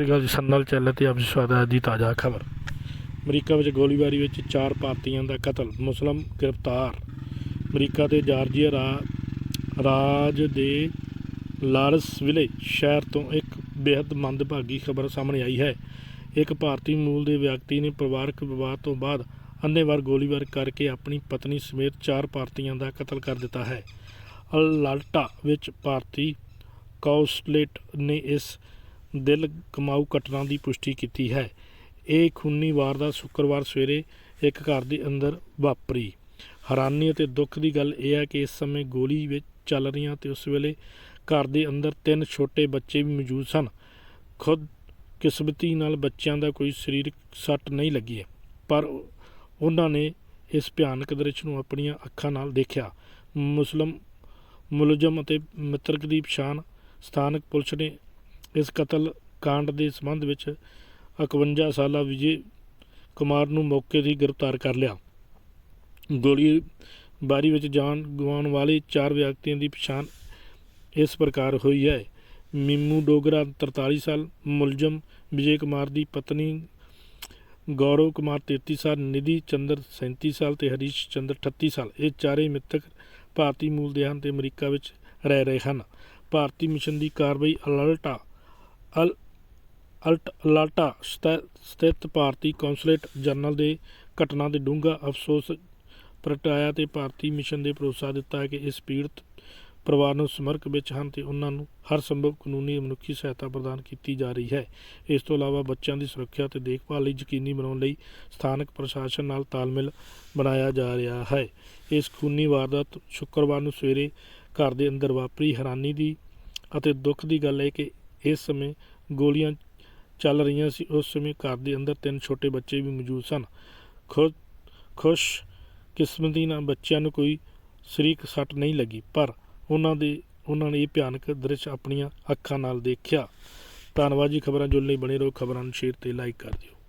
ਸ੍ਰੀ ਜੀ, ਸੰਨਲ ਚੈਨਲ ਤੇ ਆਪ ਜੀ ਸਵਾਗਤ ਦੀ ਤਾਜ਼ਾ ਖਬਰ। ਅਮਰੀਕਾ ਵਿੱਚ ਗੋਲੀਬਾਰੀ ਵਿੱਚ ਚਾਰ ਭਾਰਤੀਆਂ ਦਾ ਕਤਲ, ਮੁਸਲਮ ਗ੍ਰਿਫਤਾਰ। ਅਮਰੀਕਾ ਤੇ ਜਾਰਜੀਆ ਰਾਜ ਦੇ ਲਾਰਸਵਿਲੇ ਸ਼ਹਿਰ ਤੋਂ ਇੱਕ ਬੇहद ਮੰਦਭਾਗੀ ਖਬਰ ਸਾਹਮਣੇ ਆਈ ਹੈ। ਇੱਕ ਭਾਰਤੀ ਮੂਲ ਦੇ ਵਿਅਕਤੀ ਨੇ ਪਰਿਵਾਰਕ ਵਿਵਾਦ ਤੋਂ ਬਾਅਦ ਅੰਨ੍ਹੇਵਾਹ ਗੋਲੀਬਾਰ ਕਰਕੇ ਆਪਣੀ ਪਤਨੀ ਸਮੇਤ ਚਾਰ ਭਾਰਤੀਆਂ ਦਾ ਕਤਲ ਕਰ ਦਿੱਤਾ ਹੈ। ਅਲਾਲਟਾ ਵਿੱਚ ਭਾਰਤੀ ਕੌਸਲੇਟ ਨੇ ਇਸ ਦਿਲ ਕਮਾਊ ਘਟਨਾ ਦੀ ਪੁਸ਼ਟੀ ਕੀਤੀ ਹੈ। ਇਹ ਖੂਨੀ ਵਾਰਦਾਤ ਸ਼ੁੱਕਰਵਾਰ ਸਵੇਰੇ ਇੱਕ ਘਰ ਦੇ ਅੰਦਰ ਵਾਪਰੀ। ਹੈਰਾਨੀ ਅਤੇ ਦੁੱਖ ਦੀ ਗੱਲ ਇਹ ਹੈ ਕਿ ਇਸ ਸਮੇਂ ਗੋਲੀ ਵਿੱਚ ਚੱਲ ਰਹੀਆਂ ਤੇ ਉਸ ਵੇਲੇ ਘਰ ਦੇ ਅੰਦਰ ਤਿੰਨ ਛੋਟੇ ਬੱਚੇ ਵੀ ਮੌਜੂਦ ਸਨ। ਖੁਦ ਕਿਸਮਤੀ ਨਾਲ ਬੱਚਿਆਂ ਦਾ ਕੋਈ ਸਰੀਰਕ ਸੱਟ ਨਹੀਂ ਲੱਗੀ ਹੈ, ਪਰ ਉਹਨਾਂ ਨੇ ਇਸ ਭਿਆਨਕ ਦ੍ਰਿਸ਼ ਨੂੰ ਆਪਣੀਆਂ ਅੱਖਾਂ ਨਾਲ ਦੇਖਿਆ। ਮੁਸਲਮ ਮੁਲਜ਼ਮ ਅਤੇ ਮ੍ਰਿਤਕ ਦੀ ਪਛਾਣ ਸਥਾਨਕ ਪੁਲਿਸ ਨੇ ਇਸ ਕਤਲ ਕਾਂਡ ਦੇ ਸੰਬੰਧ ਵਿੱਚ 51 ਸਾਲਾ ਵਿਜੇ ਕੁਮਾਰ ਨੂੰ ਮੌਕੇ 'ਤੇ ਗ੍ਰਿਫਤਾਰ ਕਰ ਲਿਆ। ਗੋਲੀ ਬਾਰੀ ਵਿੱਚ ਜਾਨ ਗਵਾਉਣ ਵਾਲੇ ਚਾਰ ਵਿਅਕਤੀਆਂ ਦੀ ਪਛਾਣ ਇਸ ਪ੍ਰਕਾਰ ਹੋਈ ਹੈ। ਮੀਮੂ ਡੋਗਰਾ 43 ਸਾਲ, ਮੁਲਜ਼ਮ ਵਿਜੇ ਕੁਮਾਰ ਦੀ ਪਤਨੀ ਗੌਰਵ ਕੁਮਾਰ 33 ਸਾਲ, ਨਿਧੀ ਚੰਦਰ 37 ਸਾਲ ਤੇ ਹਰੀਸ਼ ਚੰਦਰ 38 ਸਾਲ। ਇਹ ਚਾਰੇ ਮ੍ਰਿਤਕ ਭਾਰਤੀ ਮੂਲ ਦੇ ਹਨ ਤੇ ਅਮਰੀਕਾ ਵਿੱਚ ਰਹਿ ਰਹੇ ਹਨ। ਭਾਰਤੀ ਮਿਸ਼ਨ ਦੀ ਕਾਰਵਾਈ ਅਲਰਟਾ ਅਲ, ਅਲਟ, ਅਲਾਟਾ ਸਥਿ- ਸਥਿਤ ਭਾਰਤੀ ਕੌਂਸਲੇਟ ਜਨਰਲ ਦੇ ਘਟਨਾ ਦੇ ਡੂੰਘਾ ਅਫਸੋਸ ਪ੍ਰਗਟਾਇਆ ਤੇ ਭਾਰਤੀ ਮਿਸ਼ਨ ਦੇ ਭਰੋਸਾ ਦਿੱਤਾ ਕਿ ਇਸ ਪੀੜਤ ਪਰਿਵਾਰ ਨੂੰ ਸਮਰਕ ਵਿੱਚ ਹਨ ਤੇ ਉਹਨਾਂ ਨੂੰ ਹਰ ਸੰਭਵ ਕਾਨੂੰਨੀ ਮਨੁੱਖੀ ਸਹਾਇਤਾ ਪ੍ਰਦਾਨ ਕੀਤੀ ਜਾ ਰਹੀ ਹੈ। ਇਸ ਤੋਂ ਇਲਾਵਾ ਬੱਚਿਆਂ ਦੀ ਸੁਰੱਖਿਆ ਤੇ ਦੇਖਭਾਲ ਲਈ ਯਕੀਨੀ ਬਣਾਉਣ ਲਈ ਸਥਾਨਕ ਪ੍ਰਸ਼ਾਸਨ ਨਾਲ ਤਾਲਮੇਲ ਬਣਾਇਆ ਜਾ ਰਿਹਾ ਹੈ। ਇਸ ਖੂਨੀ ਵਾਰਦਾਤ ਸ਼ੁੱਕਰਵਾਰ ਨੂੰ ਸਵੇਰੇ ਘਰ ਦੇ ਅੰਦਰ ਵਾਪਰੀ। ਹੈਰਾਨੀ ਦੀ ਅਤੇ ਦੁੱਖ ਦੀ ਗੱਲ ਹੈ ਕਿ ਇਸ ਸਮੇਂ ਗੋਲੀਆਂ ਚੱਲ ਰਹੀਆਂ ਸੀ। ਉਸ ਸਮੇਂ ਘਰ ਦੇ ਅੰਦਰ ਤਿੰਨ ਛੋਟੇ ਬੱਚੇ ਵੀ ਮੌਜੂਦ ਸਨ। ਖੁਦ ਖੁਸ਼ ਕਿਸਮਤੀ ਨਾਲ ਬੱਚਿਆਂ ਨੂੰ ਕੋਈ ਸਰੀਰਕ ਸੱਟ ਨਹੀਂ ਲੱਗੀ, ਪਰ ਉਹਨਾਂ ਦੇ, ਉਹਨਾਂ ਨੇ ਇਹ ਭਿਆਨਕ ਦ੍ਰਿਸ਼ ਆਪਣੀਆਂ ਅੱਖਾਂ ਨਾਲ ਦੇਖਿਆ। ਧੰਨਵਾਦ ਜੀ, ਖਬਰਾਂ ਜੁੜਨ ਲਈ ਬਣੇ ਰਹੋ। ਖਬਰਾਂ ਨੂੰ ਸ਼ੇਅਰ ਤੇ ਲਾਈਕ ਕਰ ਦਿਓ।